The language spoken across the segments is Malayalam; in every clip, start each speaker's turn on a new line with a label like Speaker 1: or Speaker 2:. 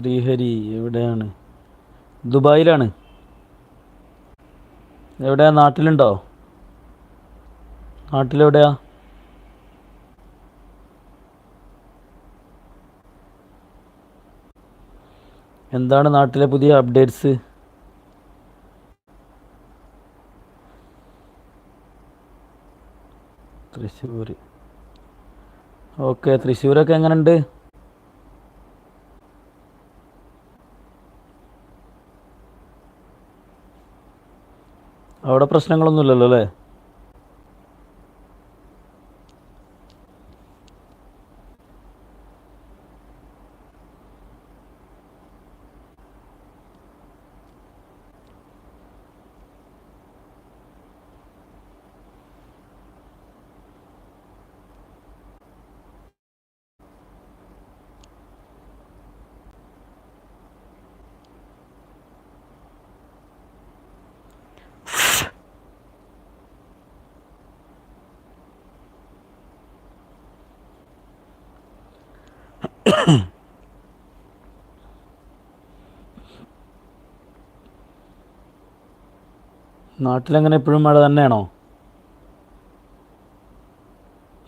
Speaker 1: ശ്രീഹരി എവിടെയാണ്? ദുബായിലാണ്. എവിടെയാ? നാട്ടിലുണ്ടോ? നാട്ടിലെവിടെയാ? എന്താണ് നാട്ടിലെ പുതിയ അപ്ഡേറ്റ്സ് തൃശ്ശൂർ ഓക്കെ തൃശ്ശൂരൊക്കെ എങ്ങനെയുണ്ട്? അവിടെ പ്രശ്നങ്ങളൊന്നുമില്ലല്ലോ അല്ലേ? നാട്ടിലെങ്ങനെ എപ്പോഴും മഴ തന്നെയാണോ?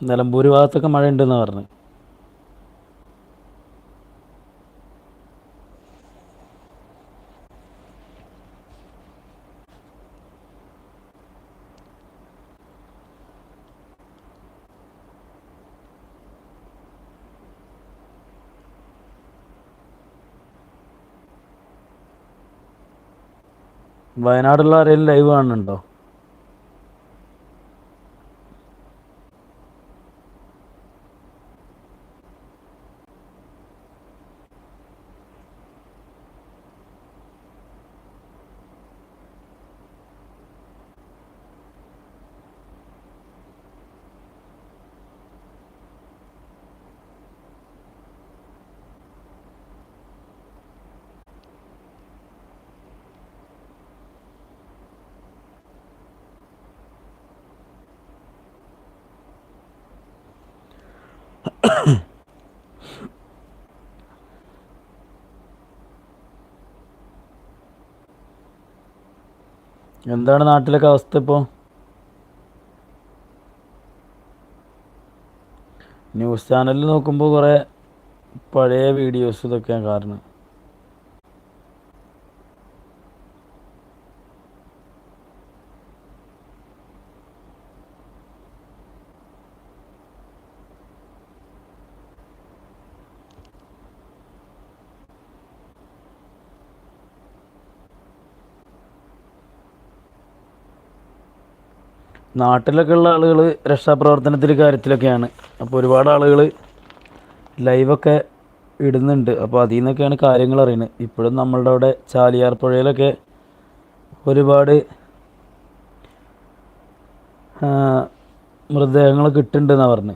Speaker 1: നിലമ്പൂർ ഭാഗത്തൊക്കെ മഴ ഉണ്ടെന്ന് പറഞ്ഞു. വയനാടുള്ള ആരെങ്കിലും ലൈവ് കാണുന്നുണ്ടോ? എന്താണ് നാട്ടിലൊക്കെ അവസ്ഥ ഇപ്പോൾ ന്യൂസ് ചാനലിൽ നോക്കുമ്പോൾ കുറേ പഴയ വീഡിയോസ് ഇതൊക്കെയാണ് കാരണം. നാട്ടിലൊക്കെ ഉള്ള ആളുകൾ രക്ഷാപ്രവർത്തനത്തിന്റെ കാര്യത്തിലൊക്കെയാണ്. അപ്പോൾ ഒരുപാട് ആളുകൾ ലൈവൊക്കെ ഇടുന്നുണ്ട്. അപ്പോൾ അതിൽ നിന്നൊക്കെയാണ് കാര്യങ്ങൾ അറിയുന്നത്. ഇപ്പോഴും നമ്മളുടെ അവിടെ ചാലിയാർ പുഴയിലൊക്കെ ഒരുപാട് മൃതദേഹങ്ങൾ കിട്ടുന്നുണ്ടെന്നാണ് പറഞ്ഞ്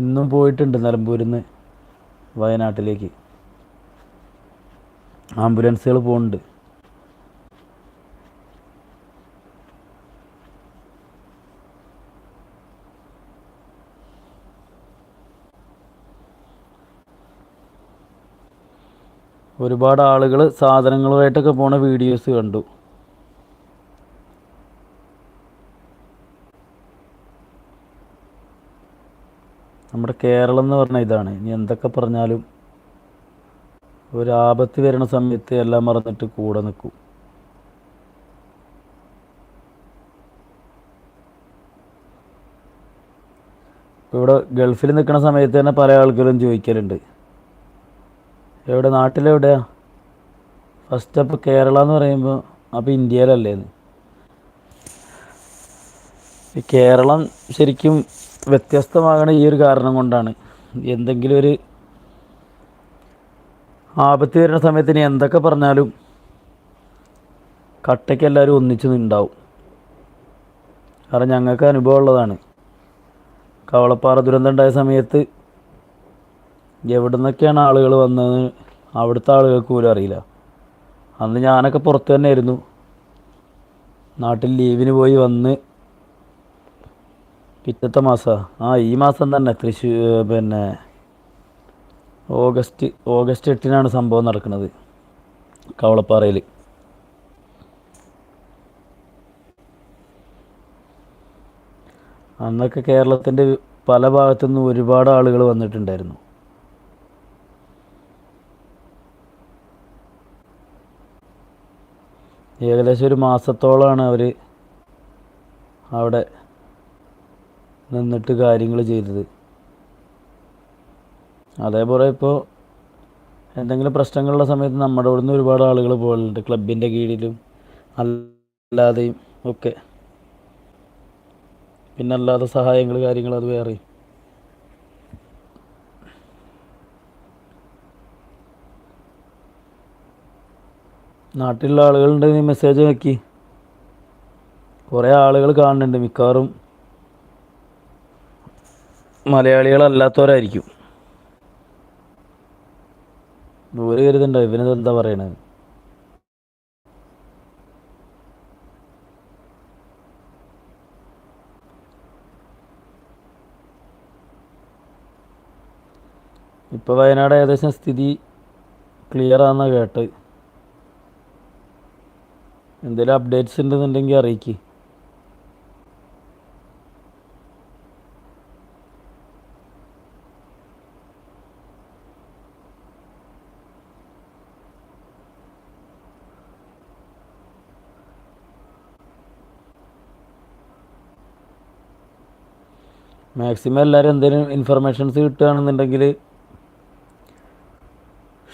Speaker 1: ഇന്നും പോയിട്ടുണ്ട് നിലമ്പൂരിൽ നിന്ന് വയനാട്ടിലേക്ക്. ആംബുലൻസുകൾ പോകുന്നുണ്ട്. ഒരുപാട് ആളുകൾ സാധനങ്ങളുമായിട്ടൊക്കെ പോണ വീഡിയോസ് കണ്ടു. നമ്മുടെ കേരളം എന്ന് പറഞ്ഞ ഇതാണ്. ഇനി എന്തൊക്കെ പറഞ്ഞാലും ഒരു ആപത്ത് വരുന്ന സമയത്ത് എല്ലാം മറന്നിട്ട് കൂടെ നിൽക്കും. ഇപ്പോൾ ഇവിടെ ഗൾഫിൽ നിൽക്കുന്ന സമയത്ത് തന്നെ പല ആൾക്കാരും ചോദിക്കലുണ്ട്. എവിടെ നാട്ടിലെവിടെയാ? ഫസ്റ്റ് അപ്പോൾ കേരള എന്ന് പറയുമ്പോൾ അപ്പോൾ ഇന്ത്യയിലല്ലേന്ന് ഈ കേരളം ശരിക്കും വ്യത്യസ്തമാകണ ഈ ഒരു കാരണം കൊണ്ടാണ്. എന്തെങ്കിലും ഒരു ആപത്ത് വരുന്ന സമയത്ത് ഇനി എന്തൊക്കെ പറഞ്ഞാലും കട്ടയ്ക്ക് എല്ലാവരും ഒന്നിച്ച് നിന്നുണ്ടാവും. കാരണം ഞങ്ങൾക്ക് അനുഭവം ഉള്ളതാണ്. കവളപ്പാറ ദുരന്തം ഉണ്ടായ സമയത്ത് എവിടെ നിന്നൊക്കെയാണ് ആളുകൾ വന്നത് അവിടുത്തെ ആളുകൾക്ക് പോലും അറിയില്ല. അന്ന് ഞാനൊക്കെ പുറത്ത് തന്നെ ആയിരുന്നു നാട്ടിൽ ലീവിന് പോയി വന്ന് പിറ്റത്തെ മാസമാണ് ആ ഈ മാസം തന്നെ തൃശ്ശൂർ പിന്നെ ഓഗസ്റ്റ് ഓഗസ്റ്റ് എട്ടിനാണ് സംഭവം നടക്കുന്നത്. കവളപ്പാറയിൽ അന്നൊക്കെ കേരളത്തിന്റെ പല ഭാഗത്തു നിന്നും ഒരുപാട് ആളുകൾ വന്നിട്ടുണ്ടായിരുന്നു. ഏകദേശം ഒരു മാസത്തോളമാണ് അവർ അവിടെ നിന്നിട്ട് കാര്യങ്ങൾ ചെയ്തത്. അതേപോലെ ഇപ്പോൾ എന്തെങ്കിലും പ്രശ്നങ്ങളുള്ള സമയത്ത് നമ്മുടെ ഇവിടുന്ന് ഒരുപാട് ആളുകൾ പോകലുണ്ട്. ക്ലബിന്റെ കീഴിലും അല്ലാതെയും ഒക്കെ. പിന്നെ അല്ലാതെ സഹായങ്ങൾ കാര്യങ്ങൾ അത് വേറെ. നാട്ടിലുള്ള ആളുകളുണ്ട് നീ മെസ്സേജ് നോക്കി. കുറേ ആളുകൾ കാണുന്നുണ്ട്. മിക്കവാറും മലയാളികളല്ലാത്തവരായിരിക്കും. ഒരു കരുതുണ്ടോ. ഇവന് എന്താ പറയണത് ഇപ്പോൾ വയനാട് ഏകദേശം സ്ഥിതി ക്ലിയർ ആണെന്നാണ് കേട്ട്. എന്തെങ്കിലും അപ്ഡേറ്റ്സ് ഉണ്ടെന്നുണ്ടെങ്കിൽ അറിയിക്ക്. മാക്സിമം എല്ലാവരും എന്തെങ്കിലും ഇൻഫർമേഷൻസ് കിട്ടുകയാണെന്നുണ്ടെങ്കിൽ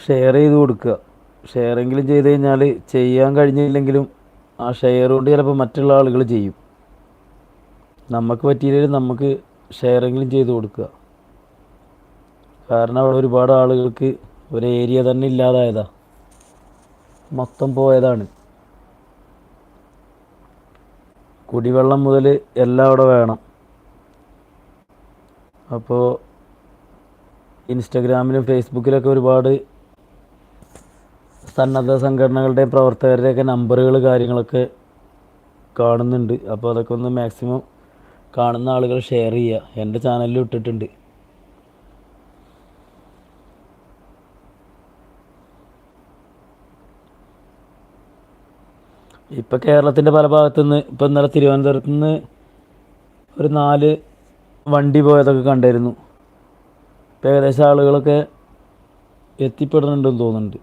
Speaker 1: ഷെയർ ചെയ്ത് കൊടുക്കുക. ഷെയറെങ്കിലും ചെയ്ത് കഴിഞ്ഞാൽ ചെയ്യാൻ കഴിഞ്ഞില്ലെങ്കിലും ആ ഷെയർ കൊണ്ട് ചിലപ്പോൾ മറ്റുള്ള ആളുകൾ ചെയ്യും. നമുക്ക് പറ്റിയില്ലെങ്കിലും നമുക്ക് ഷെയറെങ്കിലും ചെയ്ത് കൊടുക്കുക. കാരണം അവിടെ ഒരുപാട് ആളുകൾക്ക് ഒരു ഏരിയ തന്നെ ഇല്ലാതായതാ. മൊത്തം പോയതാണ്. കുടിവെള്ളം മുതൽ എല്ലാം അവിടെ വേണം. അപ്പോൾ ഇൻസ്റ്റഗ്രാമിലും ഫേസ്ബുക്കിലൊക്കെ ഒരുപാട് സന്നദ്ധ സംഘടനകളുടെയും പ്രവർത്തകരുടെയൊക്കെ നമ്പറുകൾ കാര്യങ്ങളൊക്കെ കാണുന്നുണ്ട്. അപ്പോൾ അതൊക്കെ ഒന്ന് മാക്സിമം കാണുന്ന ആളുകൾ ഷെയർ ചെയ്യുക എന്റെ ചാനലിൽ ഇട്ടിട്ടുണ്ട്. ഇപ്പം കേരളത്തിന്റെ പല ഭാഗത്തുനിന്ന് ഇപ്പം ഇന്നലെ തിരുവനന്തപുരത്ത് നിന്ന് ഒരു നാല് വണ്ടി പോയതൊക്കെ കണ്ടിരുന്നു ഇപ്പം ഏകദേശം ആളുകളൊക്കെ എത്തിപ്പെടുന്നുണ്ടെന്ന് തോന്നുന്നുണ്ട്.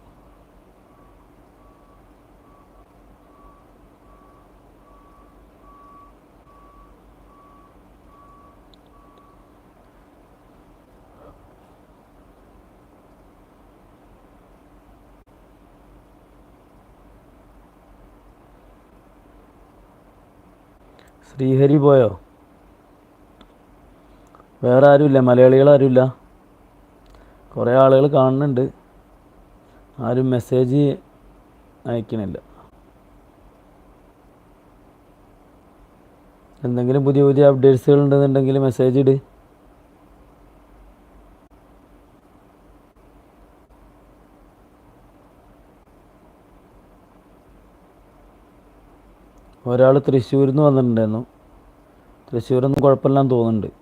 Speaker 1: ശ്രീഹരി പോയോ? വേറെ ആരുമില്ല മലയാളികൾ ആരുമില്ല. കുറേ ആളുകൾ കാണുന്നുണ്ട്. ആരും മെസ്സേജ് അയക്കണില്ല. എന്തെങ്കിലും പുതിയ പുതിയ അപ്ഡേറ്റ്സുകൾ ഉണ്ടെന്നുണ്ടെങ്കിൽ മെസ്സേജ് ഇട്. ഒരാൾ തൃശ്ശൂരിൽ നിന്ന് വന്നിട്ടുണ്ടായിരുന്നു. തൃശ്ശൂരൊന്നും കുഴപ്പമില്ലാന്ന് തോന്നുന്നുണ്ട്.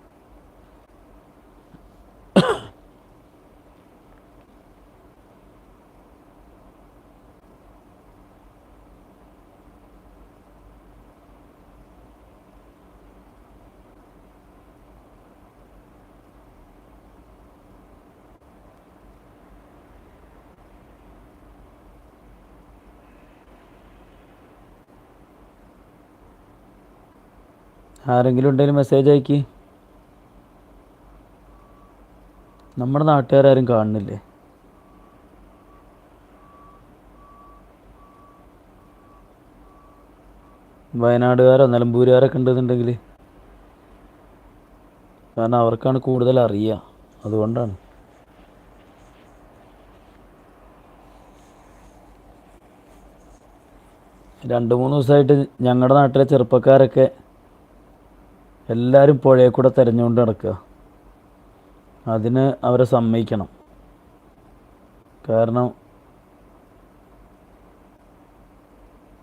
Speaker 1: ആരെങ്കിലും ഉണ്ടെങ്കിൽ മെസ്സേജ് അയക്കി. നമ്മുടെ നാട്ടുകാരും കാണുന്നില്ലേ? വയനാടുകാരോ നിലമ്പൂരുകാരൊക്കെ ഉണ്ടെന്നുണ്ടെങ്കിൽ. കാരണം അവർക്കാണ് കൂടുതൽ അറിയുക. അതുകൊണ്ടാണ്. രണ്ട് മൂന്ന് ദിവസമായിട്ട് ഞങ്ങളുടെ നാട്ടിലെ ചെറുപ്പക്കാരൊക്കെ എല്ലാവരും പുഴയിൽ കൂടെ തിരഞ്ഞുകൊണ്ട് നടക്കുക. അതിന് അവരെ സമ്മതിക്കണം. കാരണം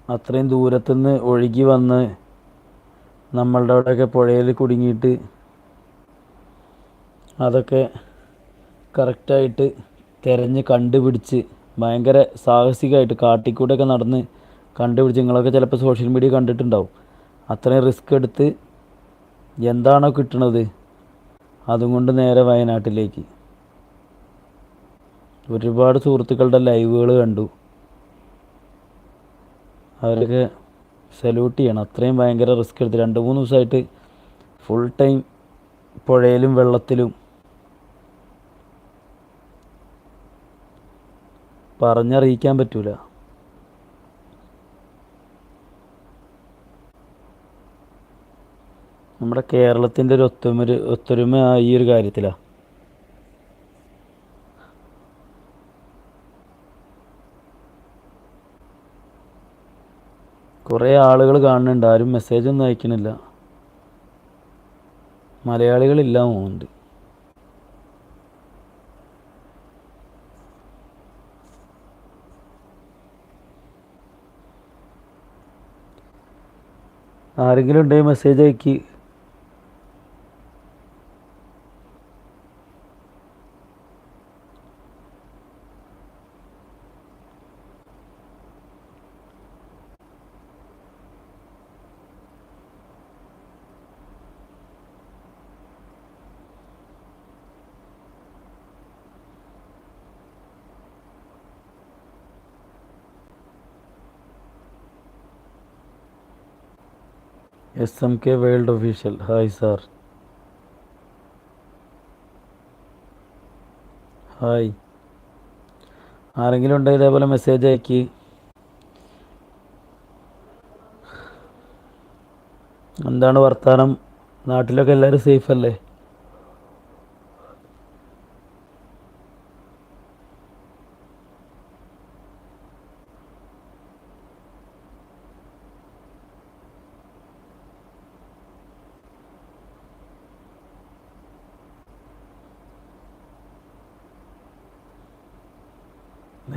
Speaker 1: അത്രയും ദൂരത്തുനിന്ന് ഒഴുകി വന്ന് നമ്മളുടെ അവിടെയൊക്കെ പുഴയിൽ കുടുങ്ങിയിട്ട് അതൊക്കെ കറക്റ്റായിട്ട് തിരഞ്ഞ് കണ്ടുപിടിച്ച് ഭയങ്കര സാഹസികമായിട്ട് കാട്ടിക്കൂടെയൊക്കെ നടന്ന് കണ്ടുപിടിച്ച് നിങ്ങളൊക്കെ ചിലപ്പോൾ സോഷ്യൽ മീഡിയ കണ്ടിട്ടുണ്ടാവും. അത്രയും റിസ്ക് എടുത്ത് എന്താണോ കിട്ടണത്? അതുകൊണ്ട് നേരെ വയനാട്ടിലേക്ക്. ഒരുപാട് സുഹൃത്തുക്കളുടെ ലൈവുകൾ കണ്ടു. അവരൊക്കെ സല്യൂട്ട് ചെയ്യണം. അത്രയും ഭയങ്കര റിസ്ക് എടുത്ത് രണ്ട് മൂന്ന് ദിവസമായിട്ട് ഫുൾ ടൈം പുഴയിലും വെള്ളത്തിലും പറഞ്ഞറിയിക്കാൻ പറ്റൂല. നമ്മുടെ കേരളത്തിന്റെ ഒരു ഒത്തൊരുമ ഒത്തൊരുമ ഈ ഒരു കാര്യത്തിലാണ് കുറേ ആളുകൾ കാണുന്നുണ്ട്. ആരും മെസ്സേജ് ഒന്നും അയക്കണില്ല. മലയാളികളില്ല മോണ്ട് ആരെങ്കിലും ഉണ്ടെങ്കിൽ message അയക്കി. S M K world official hi sir hi ആരെങ്കിലും ഉണ്ടെങ്കിൽ ഇതേപോലെ മെസ്സേജ് അയക്കി? എന്താണ് വർത്തമാനം നാട്ടിലൊക്കെ എല്ലാവരും സേഫ് അല്ലേ?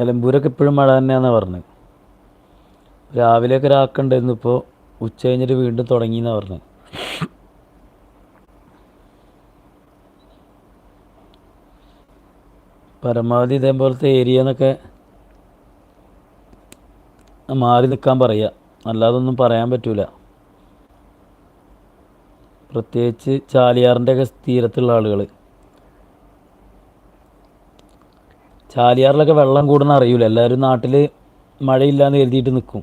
Speaker 1: നിലമ്പൂരൊക്കെ ഇപ്പോഴും മഴ തന്നെയാണെന്നാണ് പറഞ്ഞത് രാവിലെയൊക്കെ ഒരാക്കുണ്ടായിരുന്നു ഇപ്പോൾ ഉച്ച കഴിഞ്ഞിട്ട് വീണ്ടും തുടങ്ങി എന്നാണ് പറഞ്ഞത് പരമാവധി ഇതേപോലത്തെ ഏരിയ എന്നൊക്കെ മാറി നിൽക്കാൻ പറയുക അല്ലാതൊന്നും പറയാൻ പറ്റൂല. പ്രത്യേകിച്ച് ചാലിയാറിന്റെയൊക്കെ തീരത്തുള്ള ആളുകൾ ചാലിയാറിലൊക്കെ വെള്ളം കൂടുന്ന അറിയില്ല എല്ലാവരും നാട്ടിൽ മഴയില്ലാന്ന് കരുതിയിട്ട് നിൽക്കും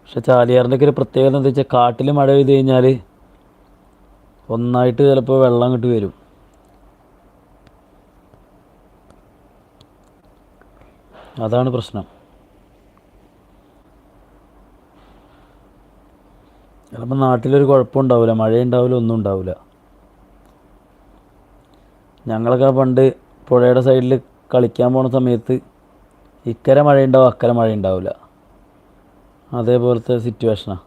Speaker 1: പക്ഷെ ചാലിയാറിന്റെയൊക്കെ ഒരു പ്രത്യേകത എന്താ വെച്ചാൽ കാട്ടിൽ മഴ പെയ്ത് കഴിഞ്ഞാൽ ഒന്നായിട്ട് ചിലപ്പോൾ വെള്ളം അങ്ങോട്ട് വരും. അതാണ് പ്രശ്നം. ചിലപ്പോൾ നാട്ടിലൊരു കുഴപ്പമുണ്ടാവില്ല മഴയുണ്ടാവില്ല ഒന്നും ഉണ്ടാവില്ല ഞങ്ങളൊക്കെ പണ്ട് പുഴയുടെ സൈഡിൽ കളിക്കാൻ പോണ സമയത്ത് ഇക്കരെ മഴയുണ്ടാവും അക്കരെ മഴ ഉണ്ടാവില്ല അതേപോലത്തെ സിറ്റുവേഷനാണ്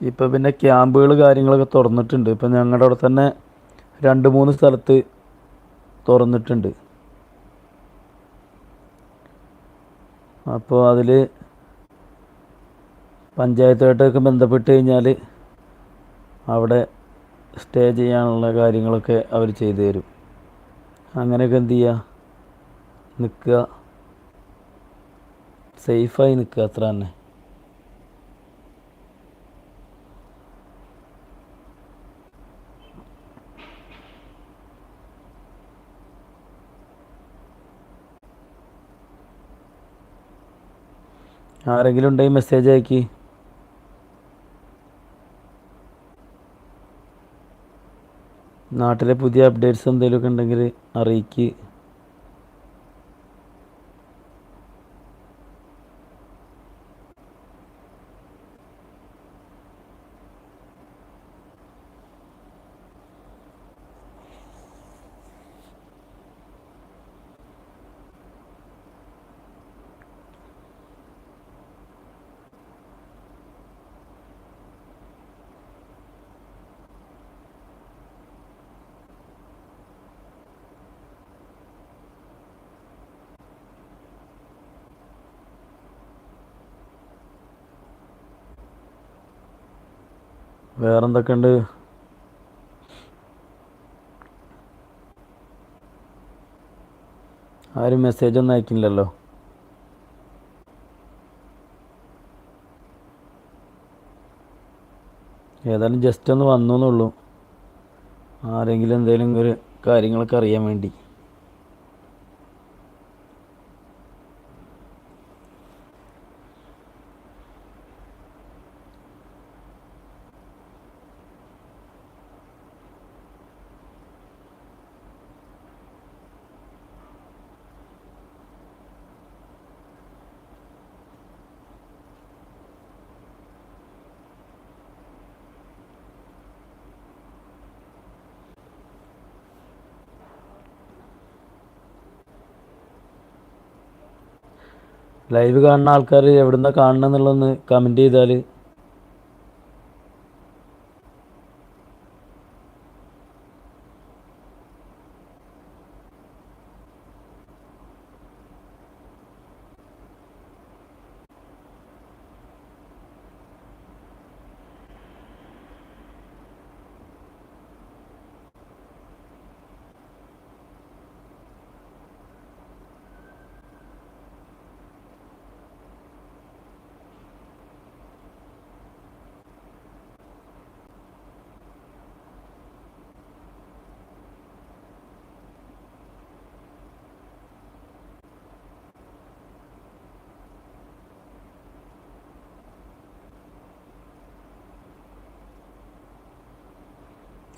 Speaker 1: ഇപ്പം പിന്നെ ക്യാമ്പുകൾ കാര്യങ്ങളൊക്കെ തുറന്നിട്ടുണ്ട്. ഇപ്പം ഞങ്ങളുടെ അവിടെ തന്നെ രണ്ട് മൂന്ന് സ്ഥലത്ത് തുറന്നിട്ടുണ്ട്. അപ്പോൾ അതിൽ പഞ്ചായത്തുമായിട്ടൊക്കെ ബന്ധപ്പെട്ട് കഴിഞ്ഞാൽ അവിടെ സ്റ്റേ ചെയ്യാനുള്ള കാര്യങ്ങളൊക്കെ അവർ ചെയ്തു തരും. അങ്ങനെയൊക്കെ എന്ത് ചെയ്യുക? നിൽക്കുക. സേഫായി നിൽക്കുക. അത്ര തന്നെ. ആരെങ്കിലും ഉണ്ടെങ്കിൽ മെസ്സേജ് അയക്കി. നാട്ടിലെ പുതിയ അപ്ഡേറ്റ്സ് എന്തെങ്കിലുമൊക്കെ ഉണ്ടെങ്കിൽ അറിയിക്ക്. വേറെ എന്തൊക്കെയുണ്ട് ആരും മെസ്സേജ് ഒന്നും അയക്കില്ലല്ലോ. ഏതായാലും ജസ്റ്റ് ഒന്ന് വന്നു എന്നുള്ളൂ ആരെങ്കിലും എന്തെങ്കിലും ഒരു കാര്യങ്ങളൊക്കെ അറിയാൻ വേണ്ടി. ലൈവ് കാണുന്ന ആൾക്കാർ എവിടുന്നാണ് കാണണം എന്നുള്ളതൊന്ന് കമന്റ് ചെയ്താൽ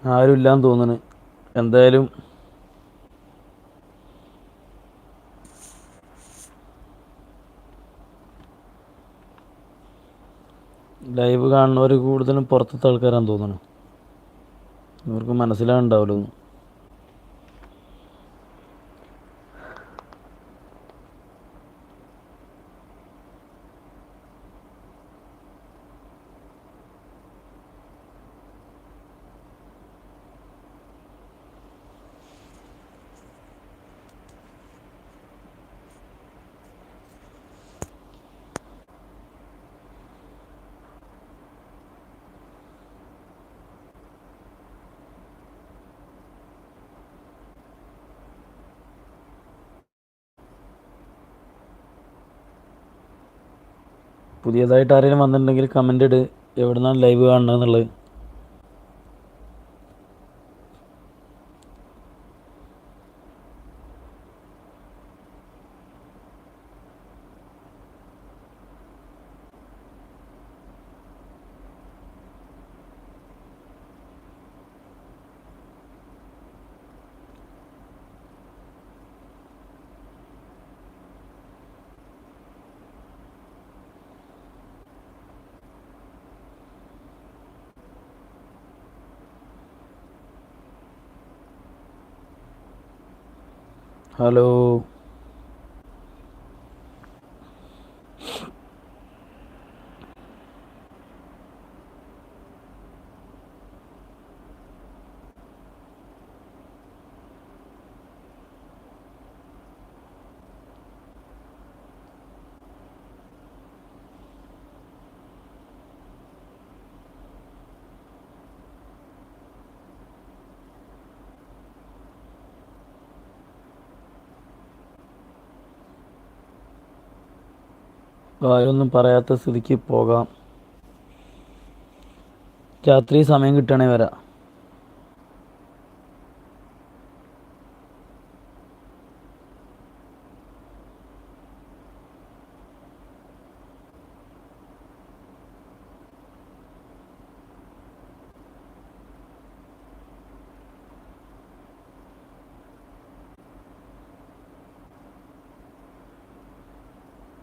Speaker 1: ആരും തോന്നുന്നു. എന്തായാലും ലൈവ് കാണുന്നവർ കൂടുതലും പുറത്തത്തെ ആൾക്കാരാന്ന് തോന്നുന്നു. ഇവർക്ക് മനസ്സിലാവുണ്ടാവില്ല പുതിയതായിട്ട് ആരെങ്കിലും വന്നിട്ടുണ്ടെങ്കിൽ കമന്റ് ഇട്. എവിടെ നിന്നാണ് ലൈവ് കാണണമെന്നുള്ളത് हेलो। കാര്യമൊന്നും പറയാത്ത സ്ഥിതിക്ക് പോകാം. രാത്രി സമയം കിട്ടണേ വരാം.